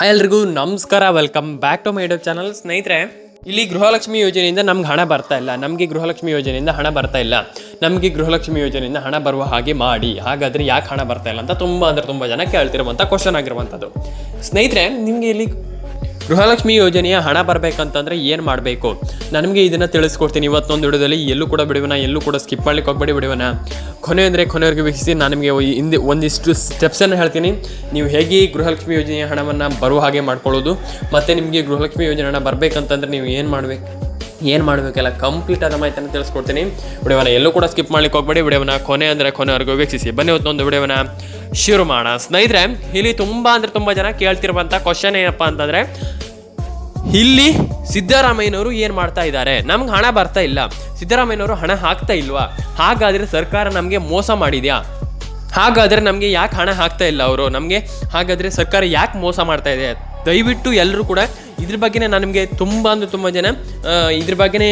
Hi ಎಲ್ರಿಗೂ, ನಮಸ್ಕಾರ. Welcome back to my YouTube channel ಸ್ನೇಹಿತರೆ, ಇಲ್ಲಿ ಗೃಹಲಕ್ಷ್ಮಿ ಯೋಜನೆಯಿಂದ ನಮ್ಗೆ ಹಣ ಬರ್ತಾ ಇಲ್ಲ. ನಮಗೆ ಗೃಹಲಕ್ಷ್ಮಿ ಯೋಜನೆಯಿಂದ ಹಣ ಬರ್ತಾ ಇಲ್ಲ. ನಮಗೆ ಗೃಹಲಕ್ಷ್ಮಿ ಯೋಜನೆಯಿಂದ ಹಣ ಬರುವ ಹಾಗೆ ಮಾಡಿ. ಹಾಗಾದರೆ ಯಾಕೆ ಹಣ ಬರ್ತಾ ಇಲ್ಲ ಅಂತ ತುಂಬ ಅಂದರೆ ತುಂಬ ಜನ ಕೇಳ್ತಿರುವಂಥ ಕ್ವಶನ್ ಆಗಿರುವಂಥದ್ದು. ಸ್ನೇಹಿತರೆ, ನಿಮಗೆ ಇಲ್ಲಿ ಗೃಹಲಕ್ಷ್ಮಿ ಯೋಜನೆಯ ಹಣ ಬರಬೇಕಂತಂದ್ರೆ ಏನು ಮಾಡಬೇಕು? ನನಗೆ ಇದನ್ನು ತಿಳಿಸ್ಕೊಡ್ತೀನಿ. ಇವತ್ತೊಂದು ವಿಡಿಯೋದಲ್ಲಿ ಎಲ್ಲೂ ಕೂಡ ಬಿಡುವನ, ಎಲ್ಲೂ ಕೂಡ ಸ್ಕಿಪ್ ಮಾಡ್ಲಿಕ್ಕೆ ಹೋಗ್ಬೇಡಿ ಬಿಡುವನ. ಕೊನೆ ಅಂದರೆ ಕೊನೆವರೆಗೂ ವೀಕ್ಷಿಸಿ, ನಾನು ನಿಮಗೆ ಹಿಂದೆ ಒಂದಿಷ್ಟು ಸ್ಟೆಪ್ಸನ್ನು ಹೇಳ್ತೀನಿ. ನೀವು ಹೇಗೆ ಗೃಹಲಕ್ಷ್ಮಿ ಯೋಜನೆಯ ಹಣವನ್ನು ಬರುವ ಹಾಗೆ ಮಾಡ್ಕೊಳ್ಳೋದು, ಮತ್ತು ನಿಮಗೆ ಗೃಹಲಕ್ಷ್ಮಿ ಯೋಜನೆ ಹಣ ಬರಬೇಕಂತಂದ್ರೆ ನೀವು ಏನು ಮಾಡಬೇಕು? ಏನು ಮಾಡಬೇಕೆಲ್ಲ ಕಂಪ್ಲೀಟ್ ಆದ ಮಾಹಿತಿಯನ್ನು ತಿಳಿಸ್ಕೊಡ್ತೀನಿ. ವಿಡಿಯೋನ ಎಲ್ಲೂ ಕೂಡ ಸ್ಕಿಪ್ ಮಾಡ್ಲಿಕ್ಕೆ ಹೋಗ್ಬೇಡಿ. ವಿಡಿಯೋನ ಕೊನೆ ಅಂದರೆ ಕೊನೆವರೆಗೂ ವೀಕ್ಷಿಸಿ. ಬನ್ನಿ ಇವತ್ತೊಂದು ವಿಡಿಯೋನ ಶುರು ಮಾಡೋಣ. ಸ್ನೇಹಿತರೆ, ಇಲ್ಲಿ ತುಂಬ ಅಂದರೆ ತುಂಬ ಜನ ಕೇಳ್ತಿರುವಂಥ ಕ್ವಶನ್ ಏನಪ್ಪ ಅಂತಂದರೆ, ಇಲ್ಲಿ ಸಿದ್ದರಾಮಯ್ಯನವರು ಏನು ಮಾಡ್ತಾ ಇದ್ದಾರೆ? ನಮ್ಗೆ ಹಣ ಬರ್ತಾ ಇಲ್ಲ. ಸಿದ್ದರಾಮಯ್ಯನವರು ಹಣ ಹಾಕ್ತಾ ಇಲ್ವಾ? ಹಾಗಾದರೆ ಸರ್ಕಾರ ನಮಗೆ ಮೋಸ ಮಾಡಿದೆಯಾ? ಹಾಗಾದರೆ ನಮಗೆ ಯಾಕೆ ಹಣ ಹಾಕ್ತಾ ಇಲ್ಲ ಅವರು? ನಮಗೆ ಹಾಗಾದರೆ ಸರ್ಕಾರ ಯಾಕೆ ಮೋಸ ಮಾಡ್ತಾ ಇದೆ? ದಯವಿಟ್ಟು ಎಲ್ಲರೂ ಕೂಡ ಇದ್ರ ಬಗ್ಗೆನೇ ನಾನು ನಿಮಗೆ ತುಂಬ ಅಂದರೆ ತುಂಬ ಜನ ಇದ್ರ ಬಗ್ಗೆನೇ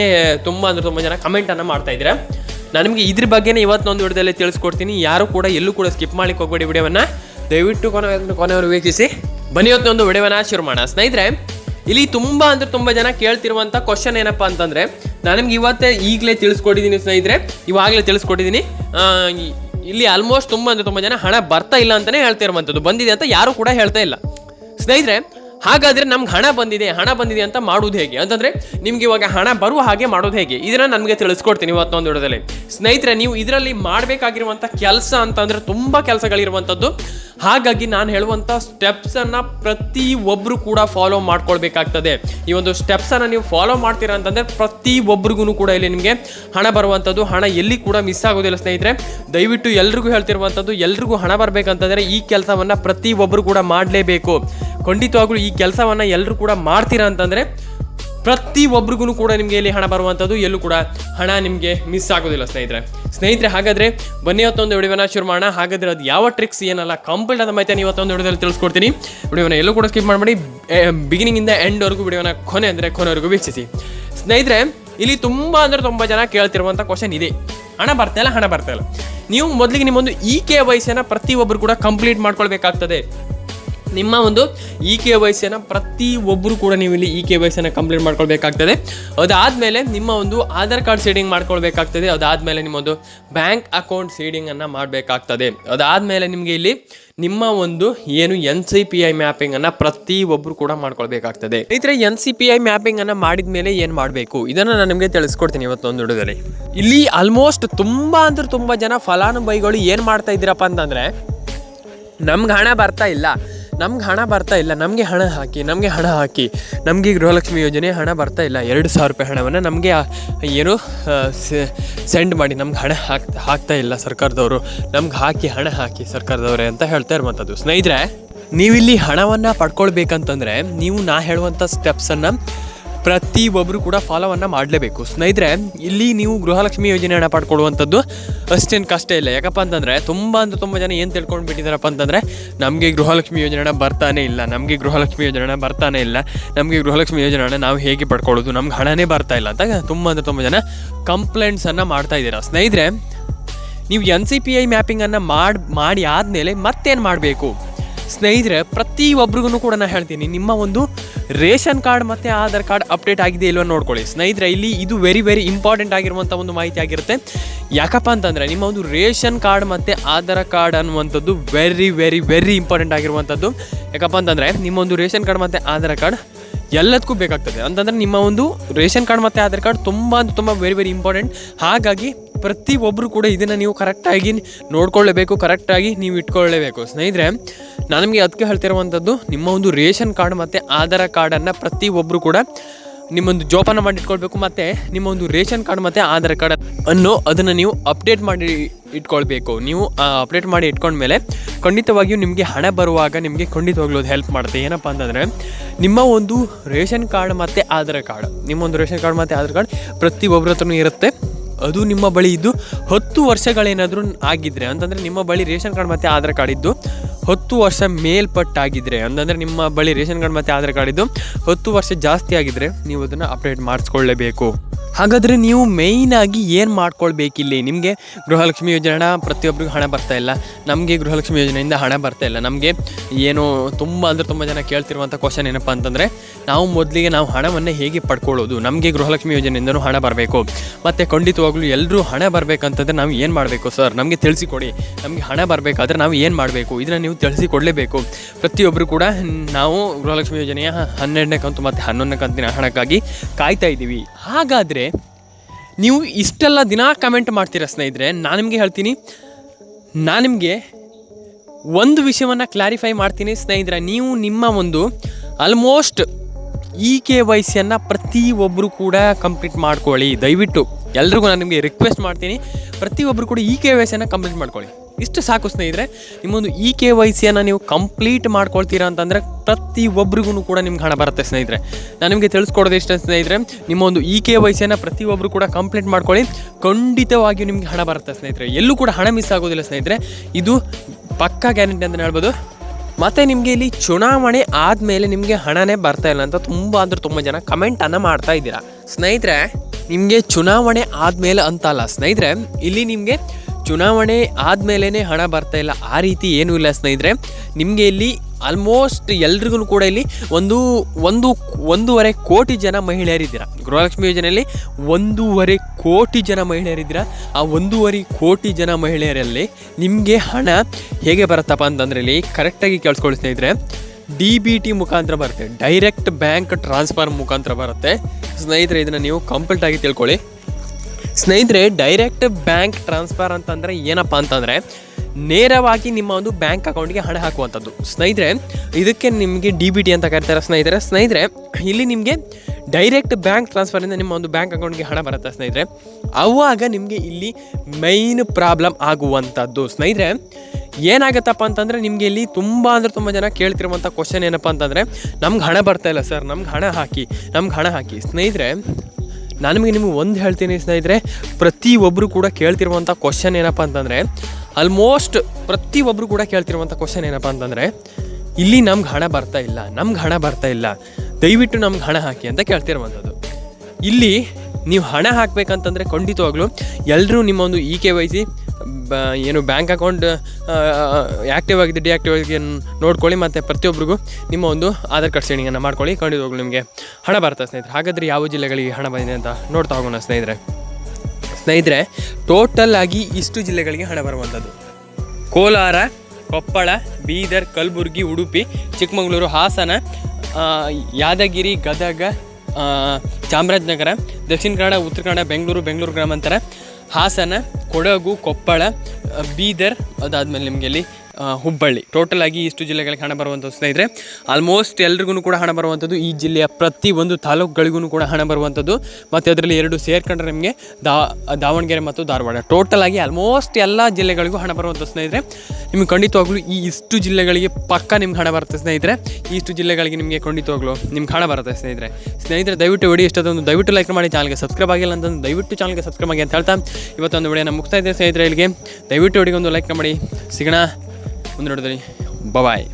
ತುಂಬ ಅಂದರೆ ತುಂಬ ಜನ ಕಮೆಂಟನ್ನು ಮಾಡ್ತಾ ಇದ್ದೀರಾ. ನಾನು ನಿಮಗೆ ಇದ್ರ ಬಗ್ಗೆನೇ ಇವತ್ತೊಂದು ವಿಡಿಯೋದಲ್ಲಿ ತಿಳಿಸ್ಕೊಡ್ತೀನಿ. ಯಾರು ಕೂಡ ಎಲ್ಲೂ ಕೂಡ ಸ್ಕಿಪ್ ಮಾಡ್ಲಿಕ್ಕೆ ಹೋಗಬೇಡಿ ವಿಡಿಯೋವನ್ನು. ದಯವಿಟ್ಟು ಕೊನೆ ಕೊನೆಯವರು ವೀಕ್ಷಿಸಿ. ಬನ್ನಿ ಇವತ್ತೊಂದು ವಿಡಿಯೋವನ್ನು ಶುರು ಮಾಡೋಣ. ಸ್ನೇಹಿತರೆ, ಇಲ್ಲಿ ತುಂಬ ಅಂದರೆ ತುಂಬ ಜನ ಕೇಳ್ತಿರುವಂಥ ಕ್ವಶನ್ ಏನಪ್ಪ ಅಂತಂದರೆ, ನಾನು ನಿಮ್ಗೆ ಇವತ್ತೇ ಈಗಲೇ ತಿಳಿಸ್ಕೊಟ್ಟಿದ್ದೀನಿ ಸ್ನೇಹಿತರೆ. ಇವಾಗಲೇ ತಿಳಿಸ್ಕೊಟ್ಟಿದ್ದೀನಿ. ಇಲ್ಲಿ ಆಲ್ಮೋಸ್ಟ್ ತುಂಬ ಅಂದರೆ ತುಂಬ ಜನ ಹಣ ಬರ್ತಾ ಇಲ್ಲ ಅಂತಲೇ ಹೇಳ್ತಿರುವಂಥದ್ದು ಬಂದಿದೆ ಅಂತ ಯಾರು ಕೂಡ ಹೇಳ್ತಾ ಇಲ್ಲ. ಸ್ನೇಹಿತರೆ ಹಾಗಾದ್ರೆ ನಮ್ಗೆ ಹಣ ಬಂದಿದೆ ಹಣ ಬಂದಿದೆ ಅಂತ ಮಾಡೋದು ಹೇಗೆ? ಅಂತಂದ್ರೆ ನಿಮ್ಗೆ ಇವಾಗ ಹಣ ಬರುವ ಹಾಗೆ ಮಾಡೋದು ಹೇಗೆ? ಇದನ್ನ ನಮಗೆ ತಿಳಿಸ್ಕೊಡ್ತೀನಿ ಇವತ್ತೊಂದು ವಿಡಿಯೋದಲ್ಲಿ. ಸ್ನೇಹಿತರೆ, ನೀವು ಇದರಲ್ಲಿ ಮಾಡಬೇಕಾಗಿರುವಂಥ ಕೆಲಸ ಅಂತಂದ್ರೆ ತುಂಬಾ ಕೆಲಸಗಳಿರುವಂಥದ್ದು. ಹಾಗಾಗಿ ನಾನು ಹೇಳುವಂಥ ಸ್ಟೆಪ್ಸ್ ಅನ್ನ ಪ್ರತಿ ಒಬ್ಬರು ಕೂಡ ಫಾಲೋ ಮಾಡ್ಕೊಳ್ಬೇಕಾಗ್ತದೆ. ಈ ಒಂದು ಸ್ಟೆಪ್ಸ್ ಅನ್ನ ನೀವು ಫಾಲೋ ಮಾಡ್ತೀರಾ ಅಂತಂದ್ರೆ ಪ್ರತಿ ಒಬ್ರಿಗೂ ಕೂಡ ಇಲ್ಲಿ ನಿಮಗೆ ಹಣ ಬರುವಂಥದ್ದು, ಹಣ ಎಲ್ಲಿ ಕೂಡ ಮಿಸ್ ಆಗೋದಿಲ್ಲ ಸ್ನೇಹಿತರೆ. ದಯವಿಟ್ಟು ಎಲ್ರಿಗೂ ಹೇಳ್ತಿರುವಂಥದ್ದು, ಎಲ್ರಿಗೂ ಹಣ ಬರಬೇಕಂತಂದರೆ ಈ ಕೆಲಸವನ್ನ ಪ್ರತಿ ಒಬ್ಬರು ಕೂಡ ಮಾಡಲೇಬೇಕು. ಖಂಡಿತವಾಗ್ಲೂ ಈ ಕೆಲಸವನ್ನು ಎಲ್ಲರೂ ಕೂಡ ಮಾಡ್ತೀರಾ ಅಂತಂದರೆ ಪ್ರತಿ ಒಬ್ರಿಗೂ ಕೂಡ ನಿಮಗೆ ಇಲ್ಲಿ ಹಣ ಬರುವಂಥದ್ದು ಎಲ್ಲೂ ಕೂಡ ಹಣ ನಿಮಗೆ ಮಿಸ್ ಆಗೋದಿಲ್ಲ ಸ್ನೇಹಿತರೆ. ಸ್ನೇಹಿತರೆ, ಹಾಗಾದರೆ ಬನ್ನಿ ಇವತ್ತೊಂದು ವಿಡಿಯೋನ ಶುರು ಮಾಡೋಣ. ಹಾಗಾದರೆ ಅದು ಯಾವ ಟ್ರಿಕ್ಸ್ ಏನಲ್ಲ ಕಂಪ್ಲೀಟ್ ಆದ ಮಾಹಿತಿ ಇವತ್ತೊಂದು ವಿಡಿಯೋದಲ್ಲಿ ತಿಳಿಸ್ಕೊಡ್ತೀನಿ. ವಿಡಿಯೋನ ಎಲ್ಲೂ ಕೂಡ ಸ್ಕಿಪ್ ಮಾಡಬೇಡಿ. ಬಿಗಿನಿಂಗಿಂದ ಎಂಡ್ವರೆಗೂ ವಿಡಿಯೋನ ಕೊನೆ ಅಂದರೆ ಕೊನೆವರೆಗೂ ವೀಕ್ಷಿಸಿ. ಸ್ನೇಹಿತರೆ, ಇಲ್ಲಿ ತುಂಬ ಅಂದರೆ ತುಂಬ ಜನ ಕೇಳ್ತಿರುವಂಥ ಕ್ವಶನ್ ಇದೆ. ಹಣ ಬರ್ತಾ ಇಲ್ಲ, ಹಣ ಬರ್ತಾ ಇಲ್ಲ. ನೀವು ಮೊದಲಿಗೆ ನಿಮ್ಮೊಂದು ಇ ಕೆ ವಯಸ್ಸನ್ನು ಪ್ರತಿಯೊಬ್ಬರು ಕೂಡ ಕಂಪ್ಲೀಟ್ ಮಾಡ್ಕೊಳ್ಬೇಕಾಗ್ತದೆ. ನಿಮ್ಮ ಒಂದು ಇ ಕೆ ವೈ ಸಿಯನ್ನು ಪ್ರತಿ ಒಬ್ಬರು ಕೂಡ ನೀವು ಇಲ್ಲಿ ಇ ಕೆ ವೈ ವಯಸ್ಸನ್ನು ಕಂಪ್ಲೀಟ್ ಮಾಡ್ಕೊಳ್ಬೇಕಾಗ್ತದೆ. ಅದಾದಮೇಲೆ ನಿಮ್ಮ ಒಂದು ಆಧಾರ್ ಕಾರ್ಡ್ ಸೀಡಿಂಗ್ ಮಾಡ್ಕೊಳ್ಬೇಕಾಗ್ತದೆ. ಅದಾದಮೇಲೆ ನಿಮ್ಮೊಂದು ಬ್ಯಾಂಕ್ ಅಕೌಂಟ್ ಸೀಡಿಂಗನ್ನು ಮಾಡಬೇಕಾಗ್ತದೆ. ಅದಾದಮೇಲೆ ನಿಮಗೆ ಇಲ್ಲಿ ನಿಮ್ಮ ಒಂದು ಏನು ಎನ್ ಸಿ ಪಿ ಐ ಮ್ಯಾಪಿಂಗನ್ನು ಪ್ರತಿ ಒಬ್ಬರು ಕೂಡ ಮಾಡ್ಕೊಳ್ಬೇಕಾಗ್ತದೆ. ಇದ್ರೆ ಎನ್ ಸಿ ಪಿ ಐ ಮ್ಯಾಪಿಂಗನ್ನು ಮಾಡಿದ ಮೇಲೆ ಏನು ಮಾಡಬೇಕು? ಇದನ್ನು ನಾನು ನಿಮಗೆ ತಿಳಿಸ್ಕೊಡ್ತೀನಿ ಇವತ್ತೊಂದು ವಿಡಿಯೋದಲ್ಲಿ. ಇಲ್ಲಿ ಆಲ್ಮೋಸ್ಟ್ ತುಂಬ ಅಂದ್ರೆ ತುಂಬ ಜನ ಫಲಾನುಭವಿಗಳು ಏನು ಮಾಡ್ತಾ ಇದ್ದೀರಪ್ಪ ಅಂತಂದರೆ, ನಮ್ಗೆ ಹಣ ಬರ್ತಾ ಇಲ್ಲ. ನಮ್ಗೆ ಹಣ ಬರ್ತಾ ಇಲ್ಲ, ನಮಗೆ ಹಣ ಹಾಕಿ, ನಮಗೆ ಹಣ ಹಾಕಿ, ನಮಗೆ ಗೃಹಲಕ್ಷ್ಮಿ ಯೋಜನೆ ಹಣ ಬರ್ತಾ ಇಲ್ಲ. ಎರಡು ಸಾವಿರ ರೂಪಾಯಿ ಹಣವನ್ನು ನಮಗೆ ಏನು ಸೆಂಡ್ ಮಾಡಿ, ನಮ್ಗೆ ಹಣ ಹಾಕ್ತಾ ಹಾಕ್ತಾ ಇಲ್ಲ ಸರ್ಕಾರದವರು. ನಮ್ಗೆ ಹಾಕಿ, ಹಣ ಹಾಕಿ ಸರ್ಕಾರದವರೇ ಅಂತ ಹೇಳ್ತಾ ಇರುವಂಥದ್ದು. ಸ್ನೇಹಿತರೆ, ನೀವಿಲ್ಲಿ ಹಣವನ್ನು ಪಡ್ಕೊಳ್ಬೇಕಂತಂದರೆ, ನೀವು ನಾ ಹೇಳುವಂಥ ಸ್ಟೆಪ್ಸನ್ನು ಪ್ರತಿ ಒಬ್ಬರು ಕೂಡ ಫಾಲೋವನ್ನು ಮಾಡಲೇಬೇಕು. ಸ್ನೇಹಿತರೆ, ಇಲ್ಲಿ ನೀವು ಗೃಹಲಕ್ಷ್ಮಿ ಯೋಜನೆ ಹಣ ಪಡ್ಕೊಳ್ಳುವಂಥದ್ದು ಅಷ್ಟೇನು ಕಷ್ಟ ಇಲ್ಲ. ಯಾಕಪ್ಪ ಅಂತಂದರೆ, ತುಂಬ ಅಂದರೆ ತುಂಬ ಜನ ಏನು ತಿಳ್ಕೊಂಡು ಬಿಟ್ಟಿದ್ದಾರಪ್ಪ ಅಂತಂದರೆ, ನಮಗೆ ಗೃಹಲಕ್ಷ್ಮಿ ಯೋಜನೆ ಬರ್ತಾನೆ ಇಲ್ಲ. ನಮಗೆ ಗೃಹಲಕ್ಷ್ಮಿ ಯೋಜನೆ ಬರ್ತಾನೆ ಇಲ್ಲ. ನಮಗೆ ಗೃಹಲಕ್ಷ್ಮಿ ಯೋಜನೆ ನಾವು ಹೇಗೆ ಪಡ್ಕೊಳ್ಳೋದು? ನಮ್ಗೆ ಹಣನೇ ಬರ್ತಾ ಇಲ್ಲ ಅಂತ ತುಂಬ ಅಂದರೆ ತುಂಬ ಜನ ಕಂಪ್ಲೇಂಟ್ಸನ್ನು ಮಾಡ್ತಾ ಇದ್ದೀರಾ. ಸ್ನೇಹಿತರೆ, ನೀವು ಎನ್ ಸಿ ಪಿ ಐ ಮ್ಯಾಪಿಂಗನ್ನು ಮಾಡಿ ಮಾಡಿ ಆದಮೇಲೆ ಮತ್ತೇನು ಮಾಡಬೇಕು? ಸ್ನೇಹಿತರೆ ಪ್ರತಿಯೊಬ್ಬರಿಗೂ ಕೂಡ ನಾನು ಹೇಳ್ತೀನಿ, ನಿಮ್ಮ ಒಂದು ರೇಷನ್ ಕಾರ್ಡ್ ಮತ್ತು ಆಧಾರ್ ಕಾರ್ಡ್ ಅಪ್ಡೇಟ್ ಆಗಿದೆ ಇಲ್ವೋ ನೋಡ್ಕೊಳ್ಳಿ. ಸ್ನೇಹಿತರೆ, ಇಲ್ಲಿ ಇದು ವೆರಿ ವೆರಿ ಇಂಪಾರ್ಟೆಂಟ್ ಆಗಿರುವಂಥ ಒಂದು ಮಾಹಿತಿ ಆಗಿರುತ್ತೆ. ಯಾಕಪ್ಪ ಅಂತಂದರೆ, ನಿಮ್ಮ ಒಂದು ರೇಷನ್ ಕಾರ್ಡ್ ಮತ್ತು ಆಧಾರ್ ಕಾರ್ಡ್ ಅನ್ನುವಂಥದ್ದು ವೆರಿ ವೆರಿ ವೆರಿ ಇಂಪಾರ್ಟೆಂಟ್ ಆಗಿರುವಂಥದ್ದು. ಯಾಕಪ್ಪ ಅಂತಂದರೆ, ನಿಮ್ಮ ಒಂದು ರೇಷನ್ ಕಾರ್ಡ್ ಮತ್ತು ಆಧಾರ್ ಕಾರ್ಡ್ ಎಲ್ಲದಕ್ಕೂ ಬೇಕಾಗ್ತದೆ. ಅಂತಂದರೆ ನಿಮ್ಮ ಒಂದು ರೇಷನ್ ಕಾರ್ಡ್ ಮತ್ತು ಆಧಾರ್ ಕಾರ್ಡ್ ತುಂಬ ಅಂದ್ರೆ ತುಂಬ ವೆರಿ ವೆರಿ ಇಂಪಾರ್ಟೆಂಟ್ ಹಾಗಾಗಿ ಪ್ರತಿಯೊಬ್ಬರು ಕೂಡ ಇದನ್ನು ನೀವು ಕರೆಕ್ಟಾಗಿ ನೋಡ್ಕೊಳ್ಳೇಬೇಕು ಕರೆಕ್ಟಾಗಿ ನೀವು ಇಟ್ಕೊಳ್ಳೇಬೇಕು. ಸ್ನೇಹಿತರೆ, ನಾನು ನಿಮಗೆ ಅದಕ್ಕೆ ಹೇಳ್ತಿರುವಂಥದ್ದು, ನಿಮ್ಮ ಒಂದು ರೇಷನ್ ಕಾರ್ಡ್ ಮತ್ತು ಆಧಾರ್ ಕಾರ್ಡನ್ನು ಪ್ರತಿಯೊಬ್ಬರು ಕೂಡ ನಿಮ್ಮೊಂದು ಜೋಪಾನ ಮಾಡಿ ಇಟ್ಕೊಳ್ಬೇಕು ಮತ್ತು ನಿಮ್ಮ ಒಂದು ರೇಷನ್ ಕಾರ್ಡ್ ಮತ್ತು ಆಧಾರ್ ಕಾರ್ಡ್ ಅನ್ನು ಅದನ್ನು ನೀವು ಅಪ್ಡೇಟ್ ಮಾಡಿ ಇಟ್ಕೊಳ್ಬೇಕು. ನೀವು ಅಪ್ಡೇಟ್ ಮಾಡಿ ಇಟ್ಕೊಂಡ್ಮೇಲೆ ಖಂಡಿತವಾಗಿಯೂ ನಿಮಗೆ ಹಣ ಬರುವಾಗ ನಿಮಗೆ ಖಂಡಿತವಾಗ್ಲೂ ಅದು ಹೆಲ್ಪ್ ಮಾಡುತ್ತೆ. ಏನಪ್ಪ ಅಂತಂದರೆ, ನಿಮ್ಮ ಒಂದು ರೇಷನ್ ಕಾರ್ಡ್ ಮತ್ತು ಆಧಾರ್ ಕಾರ್ಡ್, ನಿಮ್ಮ ಒಂದು ರೇಷನ್ ಕಾರ್ಡ್ ಮತ್ತು ಆಧಾರ್ ಕಾರ್ಡ್ ಪ್ರತಿ ಒಬ್ಬರ ಹತ್ರನೂ ಇರುತ್ತೆ. ಅದು ನಿಮ್ಮ ಬಳಿ ಇದ್ದು ಹತ್ತು ವರ್ಷಗಳೇನಾದರೂ ಆಗಿದ್ರೆ, ಅಂತಂದರೆ ನಿಮ್ಮ ಬಳಿ ರೇಷನ್ ಕಾರ್ಡ್ ಮತ್ತು ಆಧಾರ್ ಕಾರ್ಡ್ ಇದ್ದು ಹತ್ತು ವರ್ಷ ಮೇಲ್ಪಟ್ಟಾಗಿದ್ದರೆ ಅಂತಂದರೆ ನಿಮ್ಮ ಬಳಿ ರೇಷನ್ ಕಾರ್ಡ್ ಮತ್ತು ಆಧಾರ್ ಕಾರ್ಡ್ ಇದ್ದು ಹತ್ತು ವರ್ಷ ಜಾಸ್ತಿ ಆಗಿದ್ದರೆ ನೀವು ಅದನ್ನು ಅಪ್ಡೇಟ್ ಮಾಡಿಸ್ಕೊಳ್ಳೇಬೇಕು. ಹಾಗಾದರೆ ನೀವು ಮೇಯ್ನಾಗಿ ಏನು ಮಾಡ್ಕೊಳ್ಬೇಕಿಲ್ಲಿ? ನಿಮಗೆ ಗೃಹಲಕ್ಷ್ಮಿ ಯೋಜನೆ ಪ್ರತಿಯೊಬ್ಬರಿಗೂ ಹಣ ಬರ್ತಾ ಇಲ್ಲ. ನಮಗೆ ಗೃಹಲಕ್ಷ್ಮಿ ಯೋಜನೆಯಿಂದ ಹಣ ಬರ್ತಾ ಇಲ್ಲ. ನಮಗೆ ಏನು ತುಂಬ ಅಂದರೆ ತುಂಬ ಜನ ಕೇಳ್ತಿರುವಂಥ ಕ್ವಶನ್ ಏನಪ್ಪ ಅಂತಂದರೆ, ನಾವು ಮೊದಲಿಗೆ ನಾವು ಹಣವನ್ನು ಹೇಗೆ ಪಡ್ಕೊಳ್ಳೋದು? ನಮಗೆ ಗೃಹಲಕ್ಷ್ಮಿ ಯೋಜನೆಯಿಂದನೂ ಹಣ ಬರಬೇಕು. ಮತ್ತು ಖಂಡಿತವಾಗ್ಲೂ ಎಲ್ಲರೂ ಹಣ ಬರಬೇಕಂತಂದರೆ ನಾವು ಏನು ಮಾಡಬೇಕು ಸರ್? ನಮಗೆ ತಿಳಿಸಿಕೊಡಿ. ನಮಗೆ ಹಣ ಬರಬೇಕಾದ್ರೆ ನಾವು ಏನು ಮಾಡಬೇಕು? ಇದನ್ನು ನೀವು ತಿಳಿಸಿಕೊಡಲೇಬೇಕು. ಪ್ರತಿಯೊಬ್ಬರು ಕೂಡ ನಾವು ಗೃಹಲಕ್ಷ್ಮಿ ಯೋಜನೆಯ ಹನ್ನೆರಡನೇ ಕಂತು ಮತ್ತು ಹನ್ನೊಂದನೇ ಕಂತಿನ ಹಣಕ್ಕಾಗಿ ಕಾಯ್ತಾ ಇದ್ದೀವಿ. ಹಾಗಾದರೆ ನೀವು ಇಷ್ಟೆಲ್ಲ ದಿನ ಕಮೆಂಟ್ ಮಾಡ್ತೀರಾ ಸ್ನೇಹಿತರೆ? ನಾನು ನಿಮಗೆ ಹೇಳ್ತೀನಿ. ನಾನು ನಿಮಗೆ ಒಂದು ವಿಷಯವನ್ನು ಕ್ಲಾರಿಫೈ ಮಾಡ್ತೀನಿ ಸ್ನೇಹಿತರೆ. ನೀವು ನಿಮ್ಮ ಒಂದು ಆಲ್ಮೋಸ್ಟ್ ಇ ಕೆ ವೈ ಸಿಯನ್ನು ಪ್ರತಿಯೊಬ್ಬರು ಕೂಡ ಕಂಪ್ಲೀಟ್ ಮಾಡ್ಕೊಳ್ಳಿ. ದಯವಿಟ್ಟು ಎಲ್ರಿಗೂ ನಾನು ನಿಮಗೆ ರಿಕ್ವೆಸ್ಟ್ ಮಾಡ್ತೀನಿ. ಪ್ರತಿಯೊಬ್ಬರು ಕೂಡ ಇ ಕೆ ವೈ ಸಿಯನ್ನು ಕಂಪ್ಲೀಟ್ ಮಾಡ್ಕೊಳ್ಳಿ. ಇಷ್ಟು ಸಾಕು ಸ್ನೇಹಿತರೆ, ನಿಮ್ಮೊಂದು ಇ ಕೆ ವೈ ಸಿಯನ್ನು ನೀವು ಕಂಪ್ಲೀಟ್ ಮಾಡ್ಕೊಳ್ತೀರಾ ಅಂತಂದರೆ ಪ್ರತಿಯೊಬ್ಬರಿಗೂ ಕೂಡ ನಿಮ್ಗೆ ಹಣ ಬರುತ್ತೆ ಸ್ನೇಹಿತರೆ. ನಾನು ನಿಮಗೆ ತಿಳಿಸ್ಕೊಡೋದು ಇಷ್ಟ ಸ್ನೇಹಿತರೆ, ನಿಮ್ಮೊಂದು ಇ ಕೆ ವೈ ಸಿಯನ್ನು ಪ್ರತಿಯೊಬ್ಬರು ಕೂಡ ಕಂಪ್ಲೀಟ್ ಮಾಡ್ಕೊಳ್ಳಿ. ಖಂಡಿತವಾಗಿಯೂ ನಿಮಗೆ ಹಣ ಬರುತ್ತೆ ಸ್ನೇಹಿತರೆ. ಎಲ್ಲೂ ಕೂಡ ಹಣ ಮಿಸ್ ಆಗೋದಿಲ್ಲ ಸ್ನೇಹಿತರೆ. ಇದು ಪಕ್ಕಾ ಗ್ಯಾರಂಟಿ ಅಂತಲೇ ಹೇಳ್ಬೋದು. ಮತ್ತು ನಿಮಗೆ ಇಲ್ಲಿ ಚುನಾವಣೆ ಆದಮೇಲೆ ನಿಮಗೆ ಹಣನೇ ಬರ್ತಾ ಇಲ್ಲ ಅಂತ ತುಂಬ ಅಂದ್ರೆ ತುಂಬ ಜನ ಕಮೆಂಟನ್ನು ಮಾಡ್ತಾ ಇದ್ದೀರಾ. ಸ್ನೇಹಿತರೆ, ನಿಮಗೆ ಚುನಾವಣೆ ಆದಮೇಲೆ ಅಂತಲ್ಲ ಸ್ನೇಹಿತರೆ, ಇಲ್ಲಿ ನಿಮಗೆ ಚುನಾವಣೆ ಆದಮೇಲೆ ಹಣ ಬರ್ತಾ ಇಲ್ಲ. ಆ ರೀತಿ ಏನೂ ಇಲ್ಲ ಸ್ನೇಹಿತರೆ. ನಿಮಗೆ ಇಲ್ಲಿ ಆಲ್ಮೋಸ್ಟ್ ಎಲ್ರಿಗೂ ಕೂಡ ಇಲ್ಲಿ ಒಂದು ಒಂದು, ಒಂದೂವರೆ ಕೋಟಿ ಜನ ಮಹಿಳೆಯರಿದ್ದೀರ? ಗೃಹಲಕ್ಷ್ಮಿ ಯೋಜನೆಯಲ್ಲಿ ಒಂದೂವರೆ ಕೋಟಿ ಜನ ಮಹಿಳೆಯರಿದ್ದೀರ? ಆ ಒಂದೂವರೆ ಕೋಟಿ ಜನ ಮಹಿಳೆಯರಲ್ಲಿ ನಿಮಗೆ ಹಣ ಹೇಗೆ ಬರುತ್ತಪ್ಪ ಅಂತಂದ್ರೆ ಇಲ್ಲಿ ಕರೆಕ್ಟಾಗಿ ಕೇಳಿಸ್ಕೊಳ್ಳಿ ಸ್ನೇಹಿತರೆ. ಡಿ ಬಿ ಟಿ ಮುಖಾಂತರ ಬರುತ್ತೆ. ಡೈರೆಕ್ಟ್ ಬ್ಯಾಂಕ್ ಟ್ರಾನ್ಸ್ಫರ್ ಮುಖಾಂತರ ಬರುತ್ತೆ. ಸ್ನೇಹಿತರೆ, ಇದನ್ನು ನೀವು ಕಂಪ್ಲೀಟಾಗಿ ತಿಳ್ಕೊಳ್ಳಿ. ಸ್ನೇಹಿತರೆ ಡೈರೆಕ್ಟ್ ಬ್ಯಾಂಕ್ ಟ್ರಾನ್ಸ್ಫರ್ ಅಂತಂದರೆ ಏನಪ್ಪ ಅಂತಂದರೆ, ನೇರವಾಗಿ ನಿಮ್ಮ ಒಂದು ಬ್ಯಾಂಕ್ ಅಕೌಂಟ್ಗೆ ಹಣ ಹಾಕುವಂಥದ್ದು. ಸ್ನೇಹಿತರೆ, ಇದಕ್ಕೆ ನಿಮಗೆ ಡಿ ಬಿ ಟಿ ಅಂತ ಕರೀತಾರೆ ಸ್ನೇಹಿತರೆ. ಸ್ನೇಹಿತರೆ, ಇಲ್ಲಿ ನಿಮಗೆ ಡೈರೆಕ್ಟ್ ಬ್ಯಾಂಕ್ ಟ್ರಾನ್ಸ್ಫರಿಂದ ನಿಮ್ಮ ಒಂದು ಬ್ಯಾಂಕ್ ಅಕೌಂಟ್ಗೆ ಹಣ ಬರುತ್ತೆ ಸ್ನೇಹಿತರೆ. ಆವಾಗ ನಿಮಗೆ ಇಲ್ಲಿ ಮೈನ್ ಪ್ರಾಬ್ಲಮ್ ಆಗುವಂಥದ್ದು. ಸ್ನೇಹಿತರೆ, ಏನಾಗತ್ತಪ್ಪ ಅಂತಂದರೆ, ನಿಮಗೆ ಇಲ್ಲಿ ತುಂಬ ಅಂದರೆ ತುಂಬ ಜನ ಕೇಳ್ತಿರುವಂಥ ಕ್ವಶನ್ ಏನಪ್ಪ ಅಂತಂದರೆ, ನಮ್ಗೆ ಹಣ ಬರ್ತಾ ಇಲ್ಲ ಸರ್. ನಮ್ಗೆ ಹಣ ಹಾಕಿ, ನಮ್ಗೆ ಹಣ ಹಾಕಿ. ಸ್ನೇಹಿತರೆ ನಾನು ನಿಮಗೆ ಒಂದು ಹೇಳ್ತೀನಿ ಸ್ನೇಹಿತರೆ ಪ್ರತಿಯೊಬ್ಬರು ಕೂಡ ಕೇಳ್ತಿರುವಂಥ ಕ್ವಶನ್ ಏನಪ್ಪ ಅಂತಂದರೆ ಆಲ್ಮೋಸ್ಟ್ ಪ್ರತಿಯೊಬ್ಬರು ಕೂಡ ಕೇಳ್ತಿರುವಂಥ ಕ್ವಶನ್ ಏನಪ್ಪ ಅಂತಂದರೆ, ಇಲ್ಲಿ ನಮ್ಗೆ ಹಣ ಬರ್ತಾ ಇಲ್ಲ, ನಮ್ಗೆ ಹಣ ಬರ್ತಾ ಇಲ್ಲ, ದಯವಿಟ್ಟು ನಮ್ಗೆ ಹಣ ಹಾಕಿ ಅಂತ ಕೇಳ್ತಿರುವಂಥದ್ದು. ಇಲ್ಲಿ ನೀವು ಹಣ ಹಾಕಬೇಕಂತಂದರೆ ಖಂಡಿತವಾಗ್ಲೂ ಎಲ್ಲರೂ ನಿಮ್ಮ ಒಂದು ಇ ಕೆ ವೈ ಸಿ ಬ, ಏನು ಬ್ಯಾಂಕ್ ಅಕೌಂಟ್ ಆ್ಯಕ್ಟಿವ್ ಆಗಿದೆ, ಡಿಆಕ್ಟಿವ್ ಆಗಿದೆ ನೋಡ್ಕೊಳ್ಳಿ ಮತ್ತು ಪ್ರತಿಯೊಬ್ಬರಿಗೂ ನಿಮ್ಮ ಒಂದು ಆಧಾರ್ ಕಾರ್ಡ್ ಶ್ರೇಣಿಯನ್ನು ಮಾಡ್ಕೊಳ್ಳಿ ಖಂಡಿತವಾಗ್ಲೂ ನಿಮಗೆ. ಹಣ ಬರ್ತದೆ ಸ್ನೇಹಿತರೆ? ಹಾಗಾದರೆ ಯಾವ ಜಿಲ್ಲೆಗಳಿಗೆ ಹಣ ಬಂದಿದೆ ಅಂತ ನೋಡ್ತಾ ಹೋಗೋಣ ಸ್ನೇಹಿತರೆ. ಸ್ನೇಹಿತರೆ ಟೋಟಲ್ ಆಗಿ ಇಷ್ಟು ಜಿಲ್ಲೆಗಳಿಗೆ ಹಣ ಬರುವಂಥದ್ದು. ಕೋಲಾರ, ಕೊಪ್ಪಳ, ಬೀದರ್, ಕಲಬುರಗಿ, ಉಡುಪಿ, ಚಿಕ್ಕಮಗಳೂರು, ಹಾಸನ ಯಾದಗಿರಿ, ಗದಗ ಚಾಮರಾಜನಗರ, ದಕ್ಷಿಣ ಕನ್ನಡ, ಉತ್ತರ ಕನ್ನಡ, ಬೆಂಗಳೂರು ಬೆಂಗಳೂರು ಗ್ರಾಮಾಂತರ ಹಾಸನ ಕೊಡಗು ಕೊಪ್ಪಳ ಬೀದರ್ ಅದಾದಮೇಲೆ ನಿಮಗೆ ಇಲ್ಲಿ ಆ, ಹುಬ್ಬಳ್ಳಿ. ಟೋಟಲ್ ಆಗಿ ಇಷ್ಟು ಜಿಲ್ಲೆಗಳಿಗೆ ಹಣ ಬರುವಂಥದ್ದು ಸ್ನೇಹಿತರೆ ಆಲ್ಮೋಸ್ಟ್ ಎಲ್ರಿಗೂ ಕೂಡ ಹಣ ಬರುವಂಥದ್ದು ಈ ಜಿಲ್ಲೆಯ ಪ್ರತಿ ಒಂದು ತಾಲೂಕುಗಳಿಗೂ ಕೂಡ ಹಣ ಬರುವಂಥದ್ದು ಮತ್ತು ಅದರಲ್ಲಿ ಎರಡು ಸೇರ್ಕೊಂಡ್ರೆ ನಿಮಗೆ ದಾವಣಗೆರೆ ಮತ್ತು ಧಾರವಾಡ. ಟೋಟಲ್ ಆಗಿ ಆಲ್ಮೋಸ್ಟ್ ಎಲ್ಲ ಜಿಲ್ಲೆಗಳಿಗೂ ಹಣ ಬರುವಂಥ ಸ್ನೇಹಿತರೆ ನಿಮಗೆ ಖಂಡಿತವಾಗ್ಲೂ ಈ ಇಷ್ಟು ಜಿಲ್ಲೆಗಳಿಗೆ ಪಕ್ಕ ನಿಮ್ಗೆ ಹಣ ಬರುತ್ತೆ ಸ್ನೇಹಿತರೆ ಇಷ್ಟು ಜಿಲ್ಲೆಗಳಿಗೆ ನಿಮಗೆ ಖಂಡಿತವಾಗ್ಲೂ ನಿಮ್ಗೆ ಹಣ ಬರುತ್ತೆ ಸ್ನೇಹಿತರೆ ಸ್ನೇಹಿತರೆ, ದಯವಿಟ್ಟು ವಿಡಿಯೋ ಇಷ್ಟೊಂದು ದಯವಿಟ್ಟು ಲೈಕ್ ಮಾಡಿ ಚಾನಲ್ಗೆ ಸಬ್ಸ್ಕ್ರೈಬ್ ಆಗಿಲ್ಲ ಅಂತಂದು ದಯವಿಟ್ಟು ಚಾನಲ್ಗೆ ಸಬ್ಸ್ಕ್ರೈಬ್ ಆಗಿ ಅಂತ ಹೇಳ್ತಾ ಇವತ್ತೊಂದು ವಿಡಿಯೋನ ಮುಗ್ತಾ ಇದ್ದೆ ಸ್ನೇಹಿತರೆ ಇಲ್ಲಿಗೆ. ದಯವಿಟ್ಟು ವಿಡಿಯೋಗೆ ಒಂದು ಲೈಕ್ ಮಾಡಿ. ಸಿಗೋಣ. ಮುಂದೆ ನೋಡಿದ್ರಿ. ಬಾಯ್